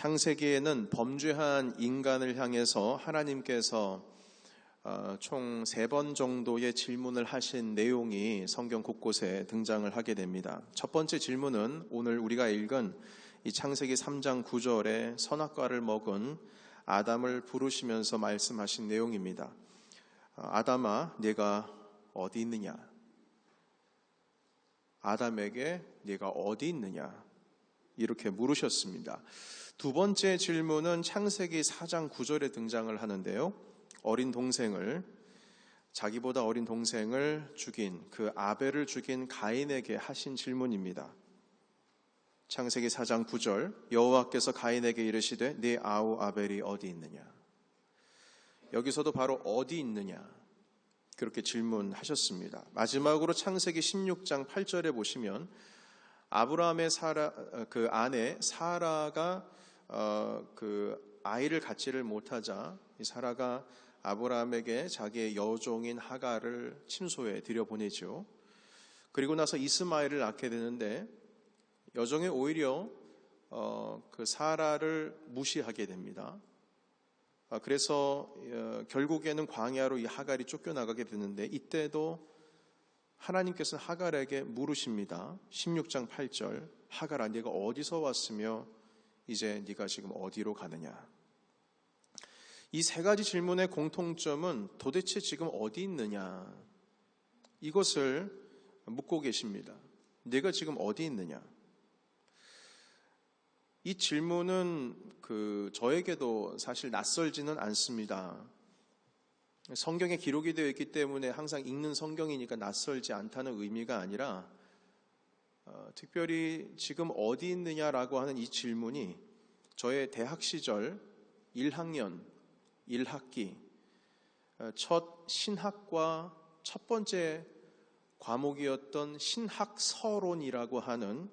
창세기에는 범죄한 인간을 향해서 하나님께서 어, 총세 번 정도의 질문을 하신 내용이 성경 곳곳에 등장을 하게 됩니다. 첫 번째 질문은 오늘 우리가 읽은 이 창세기 3장 9절에 선악과를 먹은 아담을 부르시면서 말씀하신 내용입니다. 어, 아담아, 네가 어디 있느냐? 아담에게 네가 어디 있느냐? 이렇게 물으셨습니다. 두 번째 질문은 창세기 4장 9절에 등장을 하는데요. 어린 동생을 자기보다 어린 동생을 죽인 그 아벨을 죽인 가인에게 하신 질문입니다. 창세기 4장 9절 여호와께서 가인에게 이르시되 네 아우 아벨이 어디 있느냐? 여기서도 바로 어디 있느냐? 그렇게 질문하셨습니다. 마지막으로 창세기 16장 8절에 보시면 아브라함의 사라 그 아내 사라가 어, 그 아이를 갖지를 못하자 이 사라가 아브라함에게 자기의 여종인 하가를 침소에 들여보내죠. 그리고 나서 이스마엘을 낳게 되는데 여종이 오히려 어, 그 사라를 무시하게 됩니다. 아, 그래서 어, 결국에는 광야로 이 하갈이 쫓겨나가게 되는데 이때도 하나님께서는 하갈에게 물으십니다. 16장 8절 하갈아 네가 어디서 왔으며 이제 네가 지금 어디로 가느냐? 이 세 가지 질문의 공통점은 도대체 지금 어디 있느냐? 이것을 묻고 계십니다. 네가 지금 어디 있느냐? 이 질문은 그 저에게도 사실 낯설지는 않습니다. 성경에 기록이 되어 있기 때문에 항상 읽는 성경이니까 낯설지 않다는 의미가 아니라 어, 특별히 지금 어디 있느냐라고 하는 이 질문이 저의 대학 시절 1학년 1학기 어, 첫 신학과 첫 번째 과목이었던 신학서론이라고 하는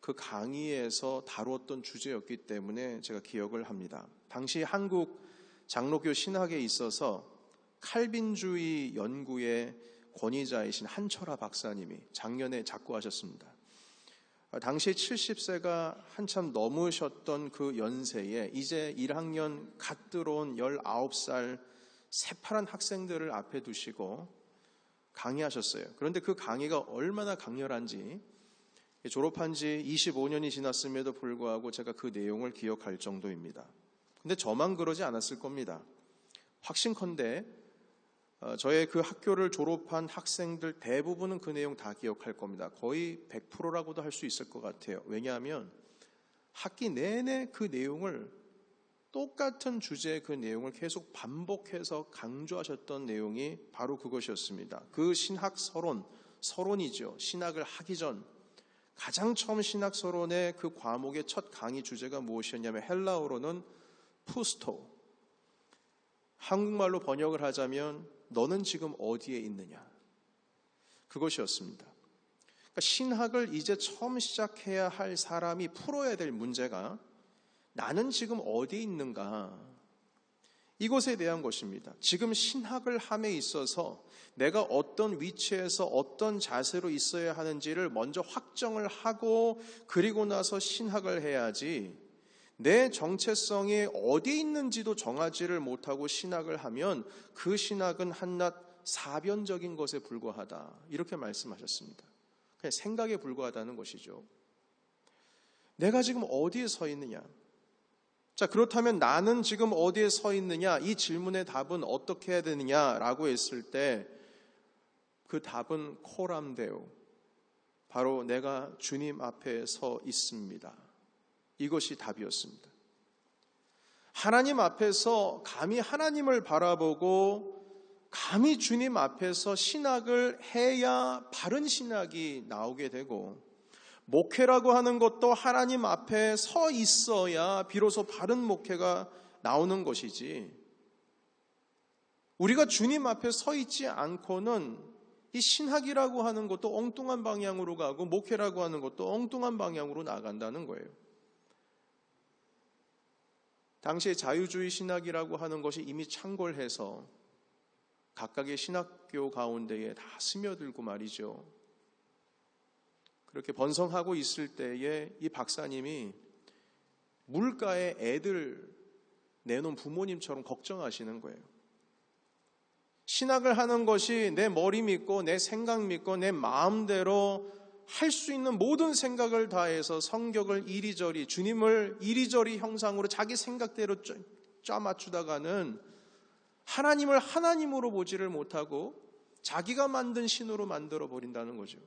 그 강의에서 다루었던 주제였기 때문에 제가 기억을 합니다. 당시 한국 장로교 신학에 있어서 칼빈주의 연구의 권위자이신 한철아 박사님이 작년에 작고하셨습니다. 당시 70세가 한참 넘으셨던 그 연세에 이제 1학년 갓 들어온 19살 새파란 학생들을 앞에 두시고 강의하셨어요. 그런데 그 강의가 얼마나 강렬한지 졸업한 지 25년이 지났음에도 불구하고 제가 그 내용을 기억할 정도입니다. 근데 저만 그러지 않았을 겁니다. 확신컨대 어, 저의 그 학교를 졸업한 학생들 대부분은 그 내용 다 기억할 겁니다. 거의 100%라고도 할 수 있을 것 같아요. 왜냐하면 학기 내내 그 내용을 똑같은 주제의 그 내용을 계속 반복해서 강조하셨던 내용이 바로 그것이었습니다. 그 신학 서론, 서론이죠. 신학을 하기 전 가장 처음 신학 서론의 그 과목의 첫 강의 주제가 무엇이었냐면 헬라어로는 푸스토. 한국말로 번역을 하자면 너는 지금 어디에 있느냐? 그것이었습니다. 그러니까 신학을 이제 처음 시작해야 할 사람이 풀어야 될 문제가 나는 지금 어디에 있는가? 이것에 대한 것입니다. 지금 신학을 함에 있어서 내가 어떤 위치에서 어떤 자세로 있어야 하는지를 먼저 확정을 하고 그리고 나서 신학을 해야지 내 정체성이 어디 있는지도 정하지를 못하고 신학을 하면 그 신학은 한낱 사변적인 것에 불과하다. 이렇게 말씀하셨습니다. 그냥 생각에 불과하다는 것이죠. 내가 지금 어디에 서 있느냐? 자, 그렇다면 나는 지금 어디에 서 있느냐? 이 질문의 답은 어떻게 해야 되느냐라고 했을 때 그 답은 코람데오. 바로 내가 주님 앞에 서 있습니다. 이것이 답이었습니다. 하나님 앞에서 감히 하나님을 바라보고 감히 주님 앞에서 신학을 해야 바른 신학이 나오게 되고 목회라고 하는 것도 하나님 앞에 서 있어야 비로소 바른 목회가 나오는 것이지 우리가 주님 앞에 서 있지 않고는 이 신학이라고 하는 것도 엉뚱한 방향으로 가고 목회라고 하는 것도 엉뚱한 방향으로 나간다는 거예요. 당시에 자유주의 신학이라고 하는 것이 이미 창궐해서 각각의 신학교 가운데에 다 스며들고 말이죠. 그렇게 번성하고 있을 때에 이 박사님이 물가에 애들 내놓은 부모님처럼 걱정하시는 거예요. 신학을 하는 것이 내 머리 믿고 내 생각 믿고 내 마음대로 할 수 있는 모든 생각을 다해서 성격을 이리저리 주님을 이리저리 형상으로 자기 생각대로 짜 맞추다가는 하나님을 하나님으로 보지를 못하고 자기가 만든 신으로 만들어 버린다는 거죠.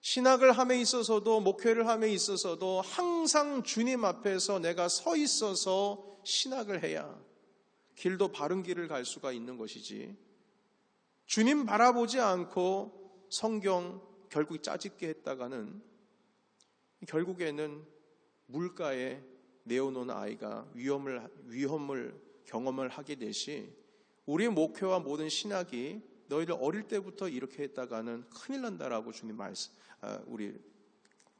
신학을 함에 있어서도 목회를 함에 있어서도 항상 주님 앞에서 내가 서 있어서 신학을 해야 길도 바른 길을 갈 수가 있는 것이지. 주님 바라보지 않고 성경 결국 짜집게 했다가는 결국에는 물가에 내어놓은 아이가 위험을, 위험을 경험을 하게 되시 우리의 목표와 모든 신학이 너희를 어릴 때부터 이렇게 했다가는 큰일 난다라고 주님 말씀, 아, 우리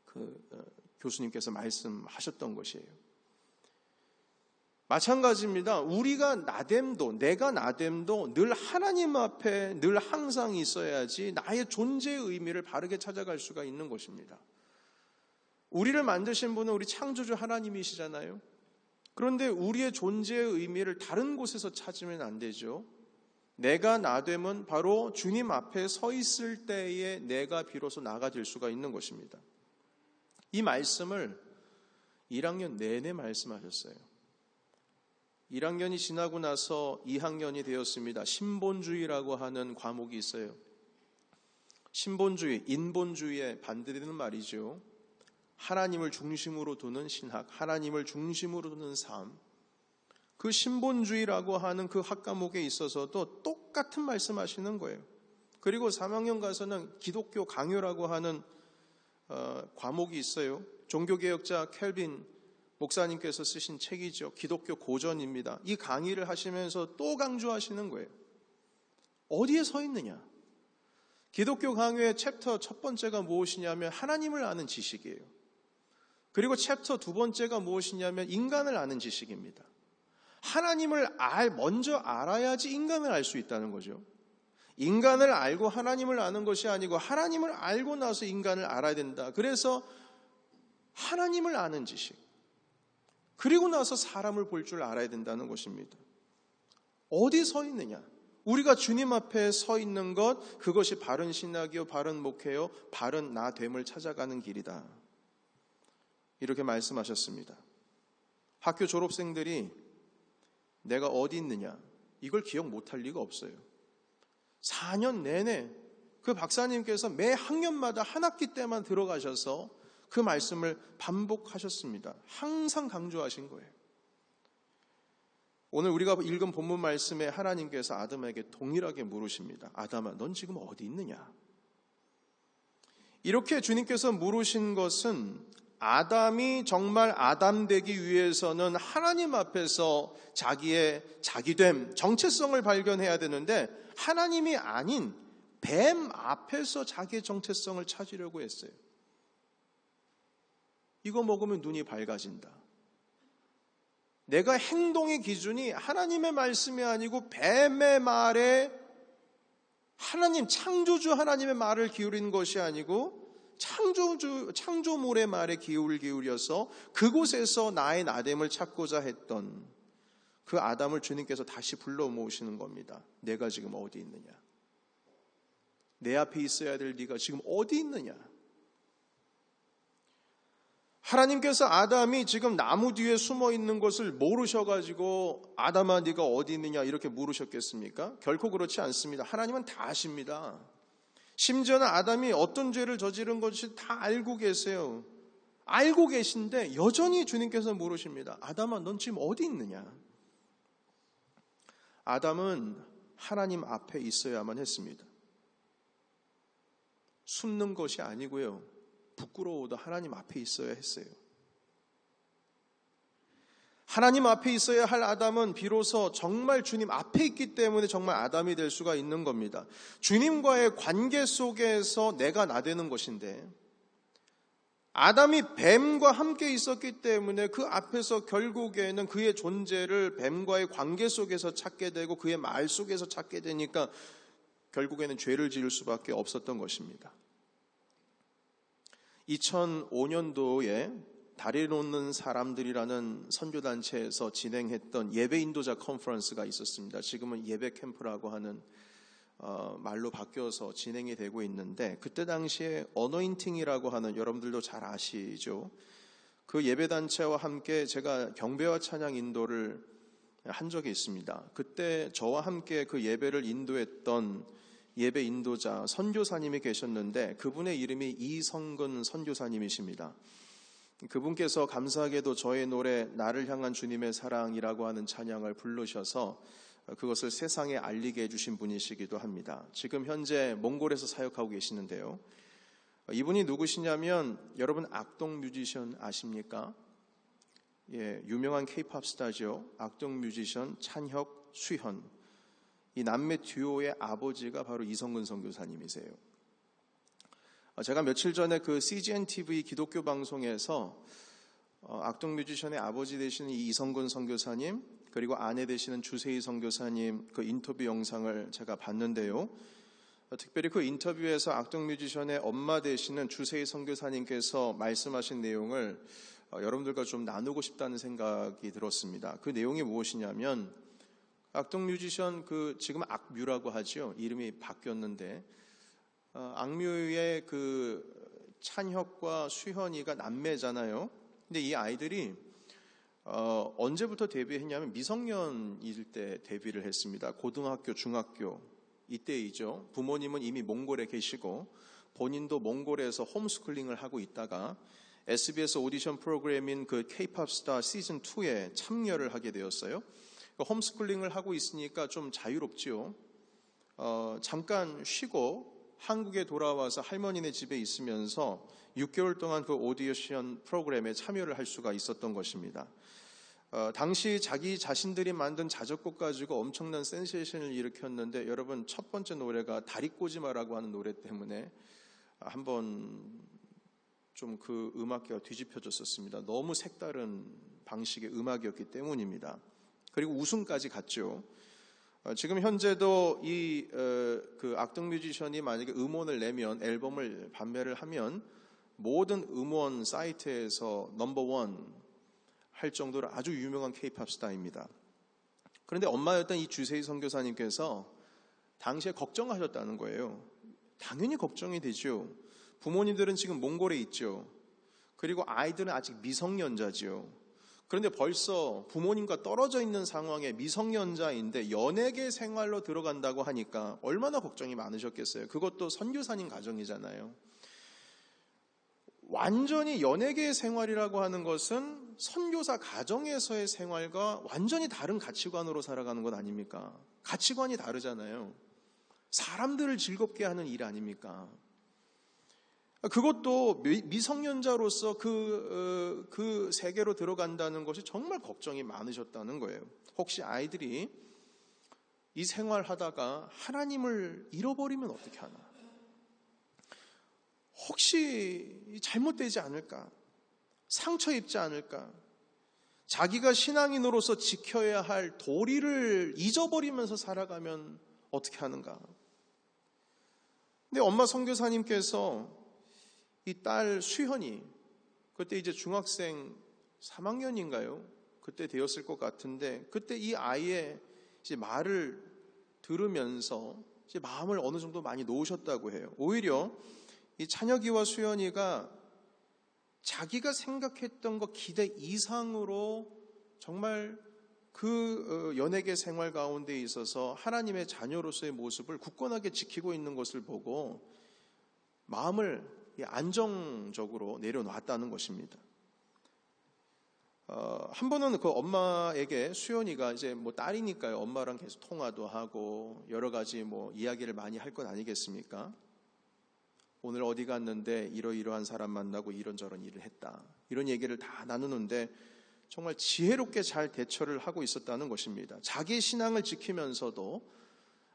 그 어, 교수님께서 말씀하셨던 것이에요. 마찬가지입니다. 우리가 나됨도, 내가 나됨도 늘 하나님 앞에 늘 항상 있어야지 나의 존재의 의미를 바르게 찾아갈 수가 있는 것입니다. 우리를 만드신 분은 우리 창조주 하나님이시잖아요. 그런데 우리의 존재의 의미를 다른 곳에서 찾으면 안 되죠. 내가 나됨은 바로 주님 앞에 서 있을 때에 내가 비로소 나가 될 수가 있는 것입니다. 이 말씀을 1학년 내내 말씀하셨어요. 1학년이 지나고 나서 2학년이 되었습니다. 신본주의라고 하는 과목이 있어요. 신본주의, 인본주의에 반대되는 말이죠. 하나님을 중심으로 두는 신학, 하나님을 중심으로 두는 삶. 그 신본주의라고 하는 그 학과목에 있어서도 똑같은 말씀 하시는 거예요. 그리고 3학년 가서는 기독교 강요라고 하는 어, 과목이 있어요. 종교개혁자 켈빈 목사님께서 쓰신 책이죠. 기독교 고전입니다. 이 강의를 하시면서 또 강조하시는 거예요. 어디에 서 있느냐? 기독교 강요의 챕터 첫 번째가 무엇이냐면 하나님을 아는 지식이에요. 그리고 챕터 두 번째가 무엇이냐면 인간을 아는 지식입니다. 하나님을 알, 먼저 알아야지 인간을 알 수 있다는 거죠. 인간을 알고 하나님을 아는 것이 아니고 하나님을 알고 나서 인간을 알아야 된다. 그래서 하나님을 아는 지식. 그리고 나서 사람을 볼 줄 알아야 된다는 것입니다. 어디 서 있느냐? 우리가 주님 앞에 서 있는 것, 그것이 바른 신학이요, 바른 목회요, 바른 나됨을 찾아가는 길이다. 이렇게 말씀하셨습니다. 학교 졸업생들이 내가 어디 있느냐, 이걸 기억 못할 리가 없어요. 4년 내내 그 박사님께서 매 학년마다 한 학기 때만 들어가셔서 그 말씀을 반복하셨습니다. 항상 강조하신 거예요. 오늘 우리가 읽은 본문 말씀에 하나님께서 아담에게 동일하게 물으십니다. 아담아, 넌 지금 어디 있느냐? 이렇게 주님께서 물으신 것은 아담이 정말 아담 되기 위해서는 하나님 앞에서 자기의 자기됨, 정체성을 발견해야 되는데 하나님이 아닌 뱀 앞에서 자기의 정체성을 찾으려고 했어요. 이거 먹으면 눈이 밝아진다. 내가 행동의 기준이 하나님의 말씀이 아니고 뱀의 말에 하나님, 창조주 하나님의 말을 기울인 것이 아니고 창조주, 창조물의 말에 기울 기울여서 그곳에서 나의 나됨을 찾고자 했던 그 아담을 주님께서 다시 불러 모으시는 겁니다. 내가 지금 어디 있느냐? 내 앞에 있어야 될 네가 지금 어디 있느냐? 하나님께서 아담이 지금 나무 뒤에 숨어 있는 것을 모르셔가지고 아담아 네가 어디 있느냐 이렇게 물으셨겠습니까? 결코 그렇지 않습니다. 하나님은 다 아십니다. 심지어는 아담이 어떤 죄를 저지른 것이 다 알고 계세요. 알고 계신데 여전히 주님께서 물으십니다. 아담아 넌 지금 어디 있느냐? 아담은 하나님 앞에 있어야만 했습니다. 숨는 것이 아니고요. 부끄러워도 하나님 앞에 있어야 했어요. 하나님 앞에 있어야 할 아담은 비로소 정말 주님 앞에 있기 때문에 정말 아담이 될 수가 있는 겁니다. 주님과의 관계 속에서 내가 나되는 것인데, 아담이 뱀과 함께 있었기 때문에 그 앞에서 결국에는 그의 존재를 뱀과의 관계 속에서 찾게 되고 그의 말 속에서 찾게 되니까 결국에는 죄를 지을 수밖에 없었던 것입니다. 2005년도에 다리 놓는 사람들이라는 선교단체에서 진행했던 예배 인도자 컨퍼런스가 있었습니다. 지금은 예배 캠프라고 하는 어, 말로 바뀌어서 진행이 되고 있는데 그때 당시에 어노인팅이라고 하는 여러분들도 잘 아시죠? 그 예배 단체와 함께 제가 경배와 찬양 인도를 한 적이 있습니다. 그때 저와 함께 그 예배를 인도했던 예배 인도자 선교사님이 계셨는데 그분의 이름이 이성근 선교사님이십니다. 그분께서 감사하게도 저의 노래 나를 향한 주님의 사랑이라고 하는 찬양을 부르셔서 그것을 세상에 알리게 해주신 분이시기도 합니다. 지금 현재 몽골에서 사역하고 계시는데요. 이분이 누구시냐면 여러분 악동 뮤지션 아십니까? 예, 유명한 케이팝 스타죠. 악동 뮤지션 찬혁, 수현. 이 남매 듀오의 아버지가 바로 이성근 선교사님이세요. 어, 제가 며칠 전에 그 CGN TV 기독교 방송에서 어, 악동 뮤지션의 아버지 되시는 이성근 선교사님 그리고 아내 되시는 주세희 선교사님 그 인터뷰 영상을 제가 봤는데요. 어, 특별히 그 인터뷰에서 악동 뮤지션의 엄마 되시는 주세희 선교사님께서 말씀하신 내용을 여러분들과 좀 나누고 싶다는 생각이 들었습니다. 그 내용이 무엇이냐면 악동 뮤지션 그 지금 악뮤라고 하죠. 이름이 바뀌었는데 어, 악뮤의 그 찬혁과 수현이가 남매잖아요. 근데 이 아이들이 어, 언제부터 데뷔했냐면 미성년일 때 데뷔를 했습니다. 고등학교, 중학교 이때이죠. 부모님은 이미 몽골에 계시고 본인도 몽골에서 홈스쿨링을 하고 있다가 SBS 오디션 프로그램인 그 K-팝 스타 시즌 2에 참여를 하게 되었어요. 그 홈스쿨링을 하고 있으니까 좀 자유롭지요. 어, 잠깐 쉬고 한국에 돌아와서 할머니네 집에 있으면서 6개월 동안 그 오디션 프로그램에 참여를 할 수가 있었던 것입니다. 어, 당시 자기 자신들이 만든 자작곡 가지고 엄청난 센세이션을 일으켰는데 여러분 첫 번째 노래가 다리 꼬지 마라고 하는 노래 때문에 한번 좀 그 음악계가 뒤집혀졌었습니다. 너무 색다른 방식의 음악이었기 때문입니다. 그리고 우승까지 갔죠. 어, 지금 현재도 이그 어, 악동 뮤지션이 만약에 음원을 내면 앨범을 판매를 하면 모든 음원 사이트에서 넘버원 할 정도로 아주 유명한 케이팝 스타입니다. 그런데 엄마였던 이 주세희 선교사님께서 당시에 걱정하셨다는 거예요. 당연히 걱정이 되죠. 부모님들은 지금 몽골에 있죠. 그리고 아이들은 아직 미성년자지요. 그런데 벌써 부모님과 떨어져 있는 상황에 미성년자인데 연예계 생활로 들어간다고 하니까 얼마나 걱정이 많으셨겠어요. 그것도 선교사님 가정이잖아요. 완전히 연예계 생활이라고 하는 것은 선교사 가정에서의 생활과 완전히 다른 가치관으로 살아가는 것 아닙니까? 가치관이 다르잖아요. 사람들을 즐겁게 하는 일 아닙니까? 그것도 미성년자로서 그, 어, 그 세계로 들어간다는 것이 정말 걱정이 많으셨다는 거예요. 혹시 아이들이 이 생활 하다가 하나님을 잃어버리면 어떻게 하나? 혹시 잘못되지 않을까? 상처 입지 않을까? 자기가 신앙인으로서 지켜야 할 도리를 잊어버리면서 살아가면 어떻게 하는가? 근데 엄마 선교사님께서 이 딸 수현이 그때 이제 중학생 3학년인가요? 그때 되었을 것 같은데 그때 이 아이의 이제 말을 들으면서 이제 마음을 어느 정도 많이 놓으셨다고 해요. 오히려 이 찬혁이와 수연이가 자기가 생각했던 것 기대 이상으로 정말 그 어, 연예계 생활 가운데 있어서 하나님의 자녀로서의 모습을 굳건하게 지키고 있는 것을 보고 마음을 안정적으로 내려놨다는 것입니다. 어, 한 번은 그 엄마에게 수연이가 이제 뭐 딸이니까요. 엄마랑 계속 통화도 하고 여러 가지 뭐 이야기를 많이 할것 아니겠습니까? 오늘 어디 갔는데 이러이러한 사람 만나고 이런저런 일을 했다. 이런 얘기를 다 나누는데 정말 지혜롭게 잘 대처를 하고 있었다는 것입니다. 자기 신앙을 지키면서도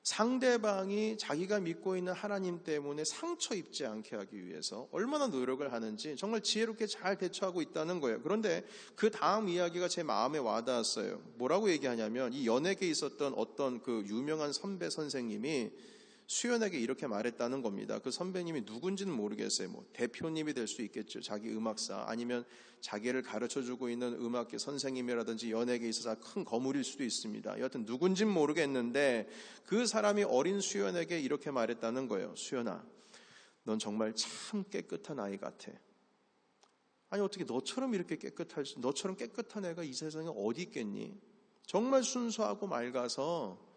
상대방이 자기가 믿고 있는 하나님 때문에 상처 입지 않게 하기 위해서 얼마나 노력을 하는지 정말 지혜롭게 잘 대처하고 있다는 거예요. 그런데 그 다음 이야기가 제 마음에 와닿았어요. 뭐라고 얘기하냐면 이 연예계에 있었던 어떤 그 유명한 선배 선생님이 수연에게 이렇게 말했다는 겁니다. 그 선배님이 누군지는 모르겠어요. 뭐 대표님이 될 수 있겠죠. 자기 음악사 아니면 자기를 가르쳐 주고 있는 음악계 선생님이라든지 연예계에 있어서 큰 거물일 수도 있습니다. 여하튼 누군진 모르겠는데 그 사람이 어린 수연에게 이렇게 말했다는 거예요. 수연아, 넌 정말 참 깨끗한 아이 같아. 아니 어떻게 너처럼 이렇게 깨끗할 수, 너처럼 깨끗한 애가 이 세상에 어디 있겠니? 정말 순수하고 맑아서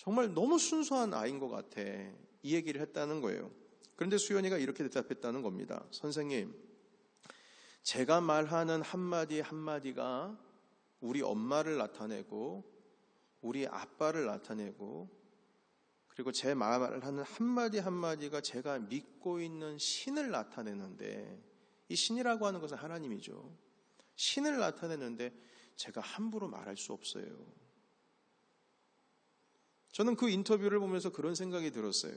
정말 너무 순수한 아이인 것 같아. 이 얘기를 했다는 거예요. 그런데 수연이가 이렇게 대답했다는 겁니다. 선생님, 제가 말하는 한마디 한마디가 우리 엄마를 나타내고 우리 아빠를 나타내고 그리고 제 말을 하는 한마디 한마디가 제가 믿고 있는 신을 나타내는데 이 신이라고 하는 것은 하나님이죠. 신을 나타내는데 제가 함부로 말할 수 없어요. 저는 그 인터뷰를 보면서 그런 생각이 들었어요.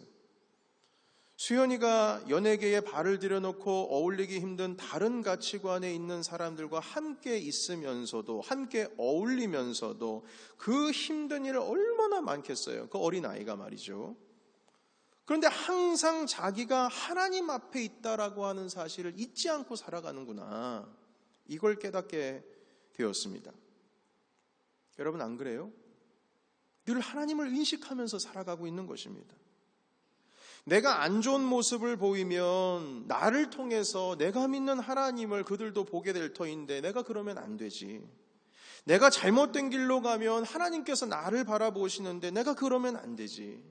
수현이가 연예계에 발을 들여놓고 어울리기 힘든 다른 가치관에 있는 사람들과 함께 있으면서도 함께 어울리면서도 그 힘든 일을 얼마나 많겠어요. 그 어린 아이가 말이죠. 그런데 항상 자기가 하나님 앞에 있다라고 하는 사실을 잊지 않고 살아가는구나. 이걸 깨닫게 되었습니다. 여러분 안 그래요? 늘 하나님을 인식하면서 살아가고 있는 것입니다. 내가 안 좋은 모습을 보이면 나를 통해서 내가 믿는 하나님을 그들도 보게 될 터인데 내가 그러면 안 되지. 내가 잘못된 길로 가면 하나님께서 나를 바라보시는데 내가 그러면 안 되지.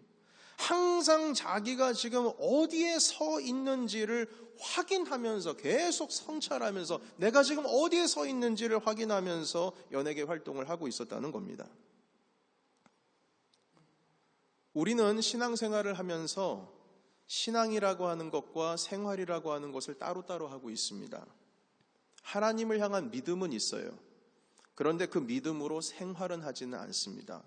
항상 자기가 지금 어디에 서 있는지를 확인하면서 계속 성찰하면서 내가 지금 어디에 서 있는지를 확인하면서 연예계 활동을 하고 있었다는 겁니다. 우리는 신앙생활을 하면서 신앙이라고 하는 것과 생활이라고 하는 것을 따로따로 하고 있습니다. 하나님을 향한 믿음은 있어요. 그런데 그 믿음으로 생활은 하지는 않습니다.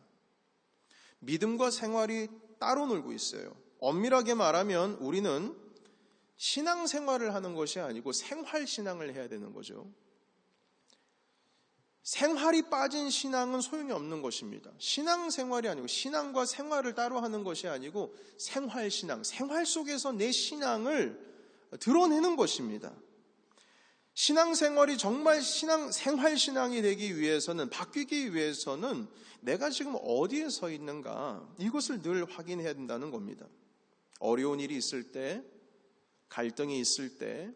믿음과 생활이 따로 놀고 있어요. 엄밀하게 말하면 우리는 신앙생활을 하는 것이 아니고 생활신앙을 해야 되는 거죠. 생활이 빠진 신앙은 소용이 없는 것입니다. 신앙 생활이 아니고 신앙과 생활을 따로 하는 것이 아니고 생활 신앙, 생활 속에서 내 신앙을 드러내는 것입니다. 신앙 생활이 정말 신앙 생활 신앙이 되기 위해서는 바뀌기 위해서는 내가 지금 어디에 서 있는가 이것을 늘 확인해야 된다는 겁니다. 어려운 일이 있을 때, 갈등이 있을 때,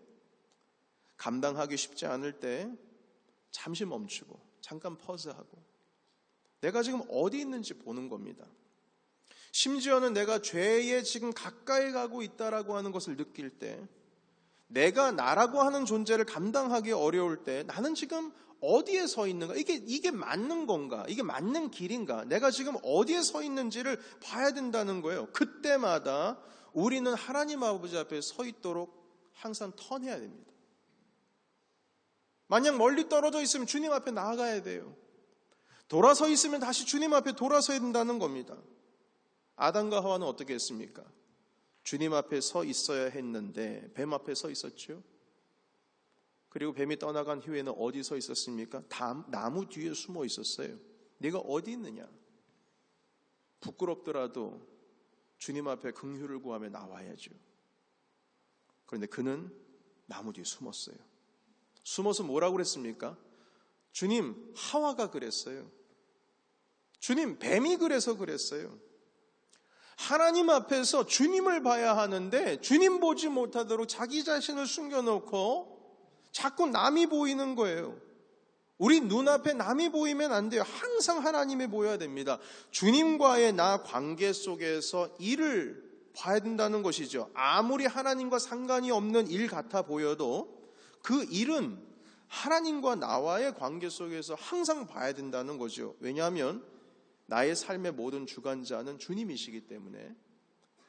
감당하기 쉽지 않을 때 잠시 멈추고 잠깐 퍼즈하고 내가 지금 어디 있는지 보는 겁니다. 심지어는 내가 죄에 지금 가까이 가고 있다라고 하는 것을 느낄 때 내가 나라고 하는 존재를 감당하기 어려울 때 나는 지금 어디에 서 있는가? 이게, 이게 맞는 건가? 이게 맞는 길인가? 내가 지금 어디에 서 있는지를 봐야 된다는 거예요. 그때마다 우리는 하나님 아버지 앞에 서 있도록 항상 턴해야 됩니다. 만약 멀리 떨어져 있으면 주님 앞에 나아가야 돼요. 돌아서 있으면 다시 주님 앞에 돌아서야 된다는 겁니다. 아담과 하와는 어떻게 했습니까? 주님 앞에 서 있어야 했는데 뱀 앞에 서 있었죠. 그리고 뱀이 떠나간 후에는 어디 서 있었습니까? 나무 뒤에 숨어 있었어요. 네가 어디 있느냐? 부끄럽더라도 주님 앞에 긍휼을 구하며 나와야죠. 그런데 그는 나무 뒤에 숨었어요. 숨어서 뭐라고 그랬습니까? 주님, 하와가 그랬어요. 주님, 뱀이 그래서 그랬어요. 하나님 앞에서 주님을 봐야 하는데 주님 보지 못하도록 자기 자신을 숨겨놓고 자꾸 남이 보이는 거예요. 우리 눈앞에 남이 보이면 안 돼요. 항상 하나님이 보여야 됩니다. 주님과의 나 관계 속에서 일을 봐야 된다는 것이죠. 아무리 하나님과 상관이 없는 일 같아 보여도 그 일은 하나님과 나와의 관계 속에서 항상 봐야 된다는 거죠. 왜냐하면 나의 삶의 모든 주관자는 주님이시기 때문에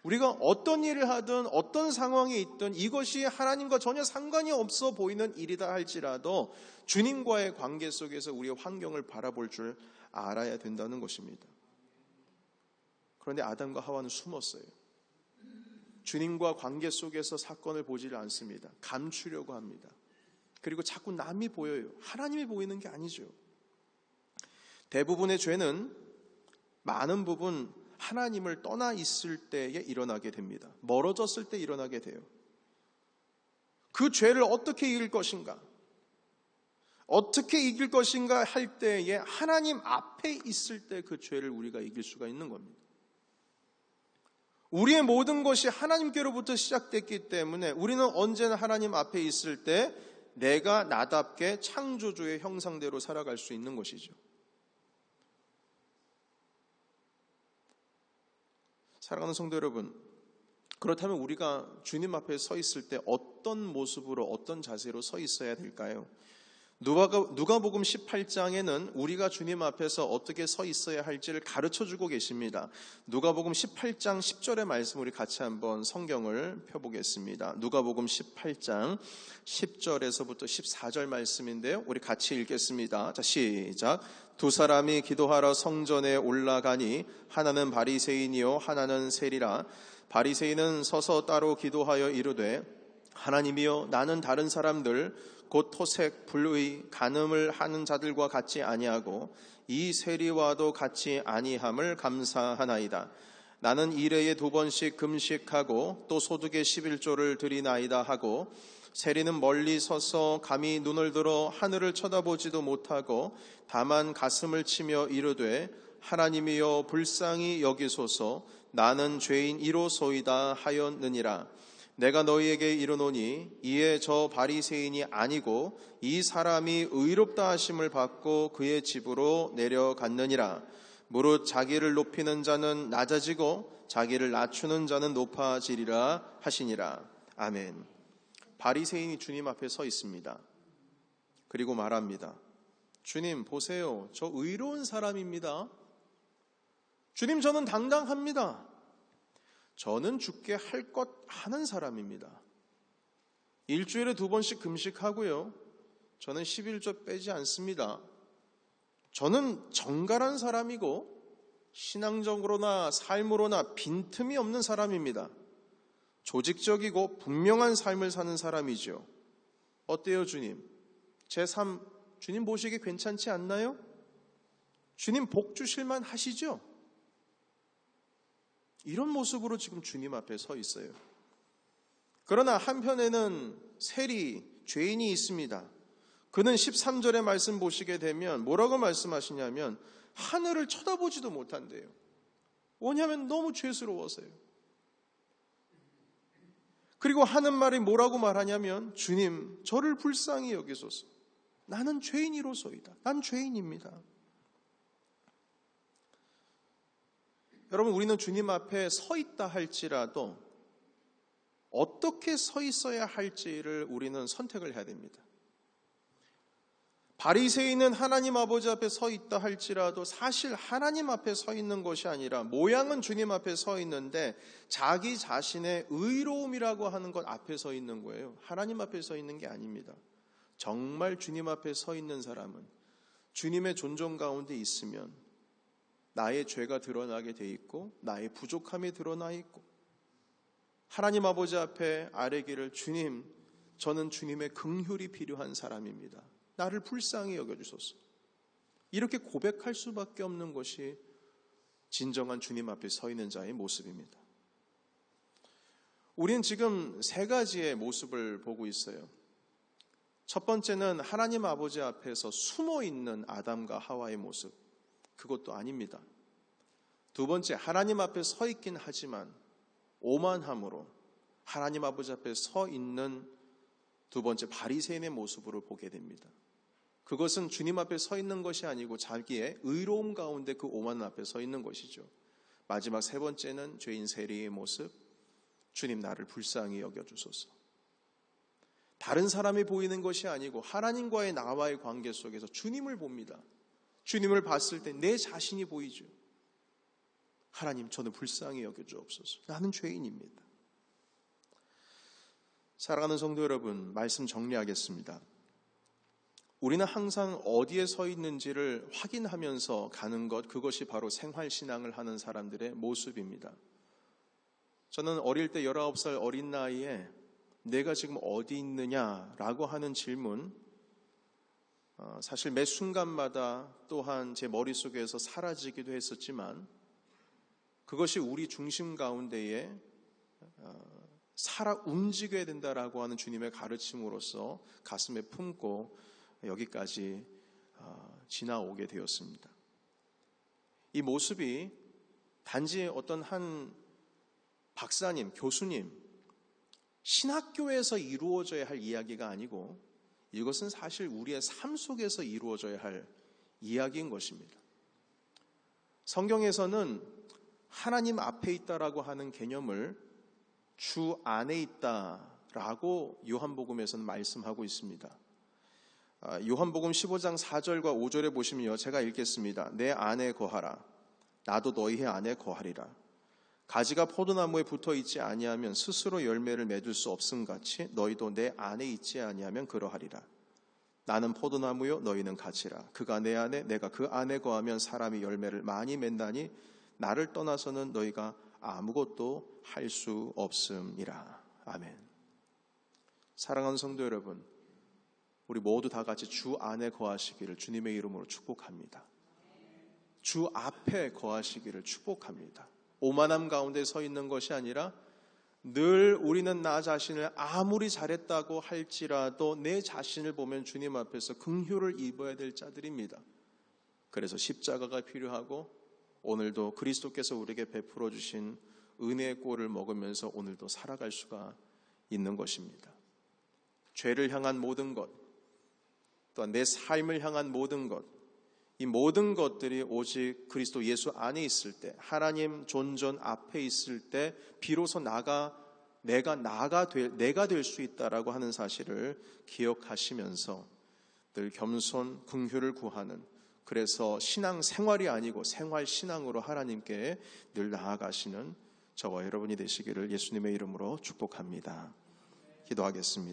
우리가 어떤 일을 하든 어떤 상황에 있든 이것이 하나님과 전혀 상관이 없어 보이는 일이다 할지라도 주님과의 관계 속에서 우리의 환경을 바라볼 줄 알아야 된다는 것입니다. 그런데 아담과 하와는 숨었어요. 주님과 관계 속에서 사건을 보지를 않습니다. 감추려고 합니다. 그리고 자꾸 남이 보여요. 하나님이 보이는 게 아니죠. 대부분의 죄는 많은 부분 하나님을 떠나 있을 때에 일어나게 됩니다. 멀어졌을 때 일어나게 돼요. 그 죄를 어떻게 이길 것인가? 어떻게 이길 것인가 할 때에 하나님 앞에 있을 때 그 죄를 우리가 이길 수가 있는 겁니다. 우리의 모든 것이 하나님께로부터 시작됐기 때문에 우리는 언제나 하나님 앞에 있을 때 내가 나답게 창조주의 형상대로 살아갈 수 있는 것이죠. 사랑하는 성도 여러분, 그렇다면 우리가 주님 앞에 서 있을 때 어떤 모습으로 어떤 자세로 서 있어야 될까요? 누가복음 18장에는 우리가 주님 앞에서 어떻게 서 있어야 할지를 가르쳐 주고 계십니다. 누가복음 18장 10절의 말씀 우리 같이 한번 성경을 펴보겠습니다. 누가복음 18장 10절에서부터 14절 말씀인데요. 우리 같이 읽겠습니다. 자, 시작. 두 사람이 기도하러 성전에 올라가니 하나는 바리새인이요 하나는 세리라. 바리새인은 서서 따로 기도하여 이르되 하나님이여 나는 다른 사람들 곧 토색, 불의, 간음을 하는 자들과 같이 아니하고 이 세리와도 같이 아니함을 감사하나이다. 나는 일회에 두 번씩 금식하고 또 소득의 11조를 드리나이다 하고 세리는 멀리 서서 감히 눈을 들어 하늘을 쳐다보지도 못하고 다만 가슴을 치며 이르되 하나님이여 불쌍히 여기소서 나는 죄인 이로소이다 하였느니라. 내가 너희에게 이르노니 이에 저 바리새인이 아니고 이 사람이 의롭다 하심을 받고 그의 집으로 내려갔느니라. 무릇 자기를 높이는 자는 낮아지고 자기를 낮추는 자는 높아지리라 하시니라. 아멘. 바리새인이 주님 앞에 서 있습니다. 그리고 말합니다. 주님 보세요. 저 의로운 사람입니다. 주님 저는 당당합니다. 저는 죽게 할 것 하는 사람입니다. 일주일에 두 번씩 금식하고요. 저는 11조 빼지 않습니다. 저는 정갈한 사람이고 신앙적으로나 삶으로나 빈틈이 없는 사람입니다. 조직적이고 분명한 삶을 사는 사람이죠. 어때요, 주님? 제 삶, 주님 보시기 괜찮지 않나요? 주님 복 주실만 하시죠? 이런 모습으로 지금 주님 앞에 서 있어요. 그러나 한편에는 세리, 죄인이 있습니다. 그는 13절의 말씀 보시게 되면 뭐라고 말씀하시냐면 하늘을 쳐다보지도 못한대요. 왜냐하면 너무 죄스러워서요. 그리고 하는 말이 뭐라고 말하냐면 주님 저를 불쌍히 여기소서. 나는 죄인이로소이다. 난 죄인입니다. 여러분, 우리는 주님 앞에 서 있다 할지라도 어떻게 서 있어야 할지를 우리는 선택을 해야 됩니다. 바리새인은 하나님 아버지 앞에 서 있다 할지라도 사실 하나님 앞에 서 있는 것이 아니라 모양은 주님 앞에 서 있는데 자기 자신의 의로움이라고 하는 것 앞에 서 있는 거예요. 하나님 앞에 서 있는 게 아닙니다. 정말 주님 앞에 서 있는 사람은 주님의 존중 가운데 있으면 나의 죄가 드러나게 돼 있고 나의 부족함이 드러나 있고 하나님 아버지 앞에 아뢰기를 주님 저는 주님의 긍휼이 필요한 사람입니다. 나를 불쌍히 여겨 주소서. 이렇게 고백할 수밖에 없는 것이 진정한 주님 앞에 서 있는 자의 모습입니다. 우리는 지금 세 가지의 모습을 보고 있어요. 첫 번째는 하나님 아버지 앞에서 숨어 있는 아담과 하와의 모습. 그것도 아닙니다. 두 번째, 하나님 앞에 서 있긴 하지만 오만함으로 하나님 아버지 앞에 서 있는 두 번째 바리새인의 모습으로 보게 됩니다. 그것은 주님 앞에 서 있는 것이 아니고 자기의 의로움 가운데 그 오만 앞에 서 있는 것이죠. 마지막 세 번째는 죄인 세리의 모습. 주님 나를 불쌍히 여겨 주소서. 다른 사람이 보이는 것이 아니고 하나님과의 나와의 관계 속에서 주님을 봅니다. 주님을 봤을 때 내 자신이 보이죠. 하나님, 저는 불쌍히 여겨 주옵소서. 나는 죄인입니다. 사랑하는 성도 여러분, 말씀 정리하겠습니다. 우리는 항상 어디에 서 있는지를 확인하면서 가는 것, 그것이 바로 생활신앙을 하는 사람들의 모습입니다. 저는 어릴 때 19살 어린 나이에 내가 지금 어디 있느냐라고 하는 질문, 어, 사실 매 순간마다 또한 제 머릿속에서 사라지기도 했었지만 그것이 우리 중심 가운데에 어, 살아 움직여야 된다라고 하는 주님의 가르침으로서 가슴에 품고 여기까지 어, 지나오게 되었습니다. 이 모습이 단지 어떤 한 박사님, 교수님, 신학교에서 이루어져야 할 이야기가 아니고 이것은 사실 우리의 삶 속에서 이루어져야 할 이야기인 것입니다. 성경에서는 하나님 앞에 있다라고 하는 개념을 주 안에 있다라고 요한복음에서는 말씀하고 있습니다. 아, 요한복음 15장 4절과 5절에 보시면요. 제가 읽겠습니다. 내 안에 거하라. 나도 너희 안에 거하리라. 가지가 포도나무에 붙어 있지 아니하면 스스로 열매를 맺을 수 없음 같이 너희도 내 안에 있지 아니하면 그러하리라. 나는 포도나무요 너희는 가지라. 그가 내 안에 내가 그 안에 거하면 사람이 열매를 많이 맺나니 나를 떠나서는 너희가 아무것도 할 수 없음이라. 아멘. 사랑하는 성도 여러분, 우리 모두 다 같이 주 안에 거하시기를 주님의 이름으로 축복합니다. 주 앞에 거하시기를 축복합니다. 오만함 가운데 서 있는 것이 아니라 늘 우리는 나 자신을 아무리 잘했다고 할지라도 내 자신을 보면 주님 앞에서 긍휼을 입어야 될 자들입니다. 그래서 십자가가 필요하고 오늘도 그리스도께서 우리에게 베풀어 주신 은혜의 꼴을 먹으면서 오늘도 살아갈 수가 있는 것입니다. 죄를 향한 모든 것, 또한 내 삶을 향한 모든 것, 이 모든 것들이 오직 그리스도 예수 안에 있을 때, 하나님 존전 앞에 있을 때, 비로소 나가, 내가 나가 될, 내가 될 수 있다라고 하는 사실을 기억하시면서 늘 겸손, 긍휼을 구하는, 그래서 신앙 생활이 아니고 생활 신앙으로 하나님께 늘 나아가시는 저와 여러분이 되시기를 예수님의 이름으로 축복합니다. 기도하겠습니다.